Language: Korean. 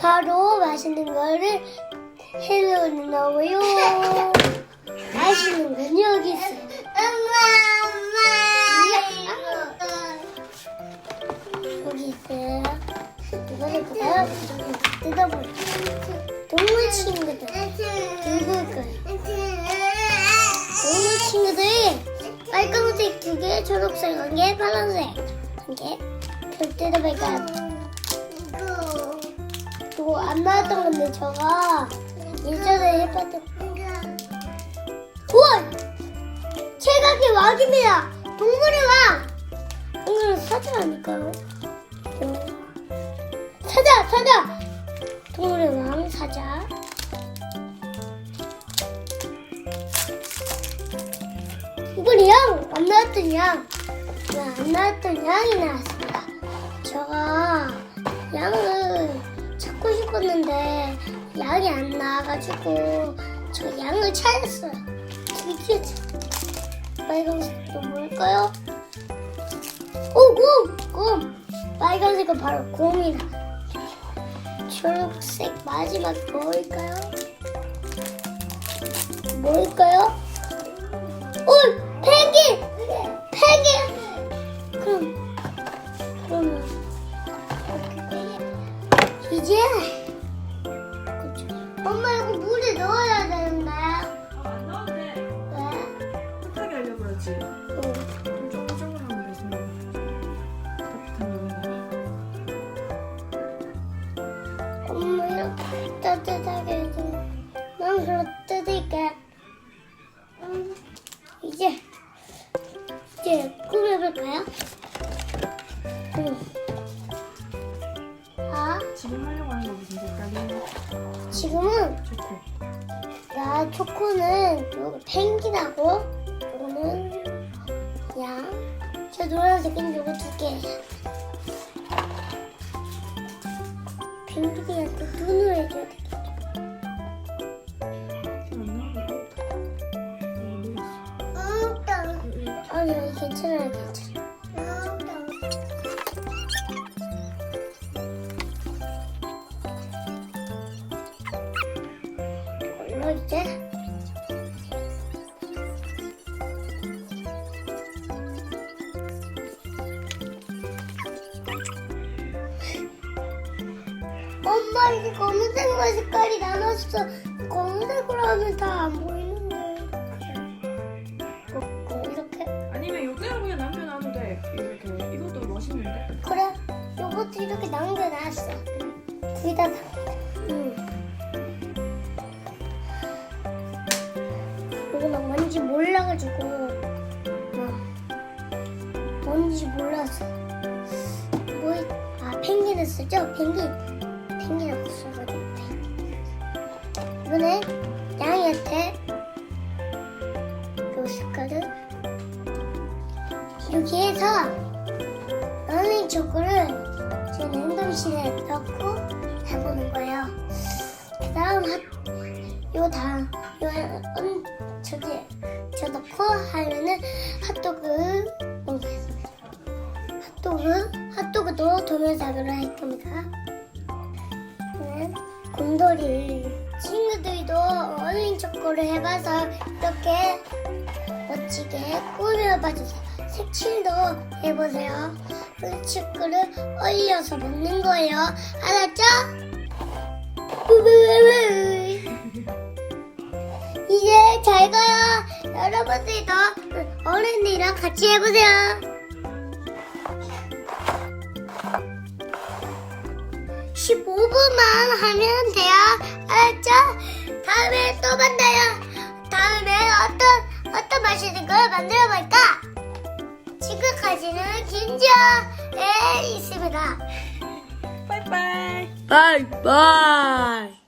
바로 맛있는 거를 해놓으려고요. 맛있는 건 여기 있어요. 여기 있어요. 이거 해볼까요? 뜯어볼게요. 동물 친구들 누굴 거예요? 동물 친구들이 빨간색 두 개, 초록색 한 개, 파란색 한 개. 별 뜯어볼까요? 그거 안 나왔던 건데 저가 예전에 해봤던 우와! 최강의 왕입니다! 동물의 왕! 동물은 사자 아닐까요? 사자! 사자! 동물의 왕 사자 이번에 양! 안 나왔던 양! 네, 안 나왔던 양이 나왔습니다 제가 양을 찾고 싶었는데 양이 안 나와가지고 저 양을 찾았어요 드디어 찾- 빨간색도 뭘까요? 오, 곰! 곰! 빨간색은 바로 곰이다 초록색 마지막 뭘까요? 뭘까요? 오! 펭귄! 펭귄! 그럼 그러면 이제. 엄마 이거 물에 넣어야 되는데 안 나오네. 왜? 어. 좀 따뜻한 물에다가. 엄마 이렇게 따뜻하게 해줘 난 그럼 뜯을게 음, 이제 이제 꾸며볼까요? 지금 하려고 하는 거 무슨 색깔이? 지금은 초코. 야 초코는 요거 펭귄하고 요거는 양. 저 노란색은 요거 두 개. 펭귄이한테 눈을 해줘야 나오네. 어, 놀랐어. 아니 괜찮아요 괜찮아. 이제 엄마 이게 검은색과 색깔이 나눴어. 검은색으로 하면 다 안 보이는 거야. 이렇게. 이렇게. 아니면 이대로 그냥 남겨놔도 돼. 이렇게 이것도 멋있는데. 그래, 요것도 이렇게 남겨놨어. 둘다 남겨. 뭔지 몰라서. 뭐, 아, 펭귄을 쓰죠? 펭귄. 펭귄하고 써가지고, 펭귄. 이번에 양이한테 요 색깔을 여기에서 런닝 초코를 제 냉동실에 넣고 해보는 거예요. 그 다음 요 다음 요 음, 저기 저 넣고 하면은 핫도그 핫도그도 동영상으로 할 겁니다. 네, 곰돌이 친구들도 런닝 초코를 해봐서 이렇게 멋지게 꾸며봐주세요. 색칠도 해보세요. 흑치크를 얼려서 먹는 거예요. 알았죠? 이제 잘 가요. 여러분들도 어른이랑 같이 해보세요. (15분만) 하면 돼요 알았죠? 다음에 또 만나요 다음에 어떤 어떤 맛있는 걸 만들어 볼까? 지금까지는 김지아에 있습니다. 빠이빠이. 바이 바이.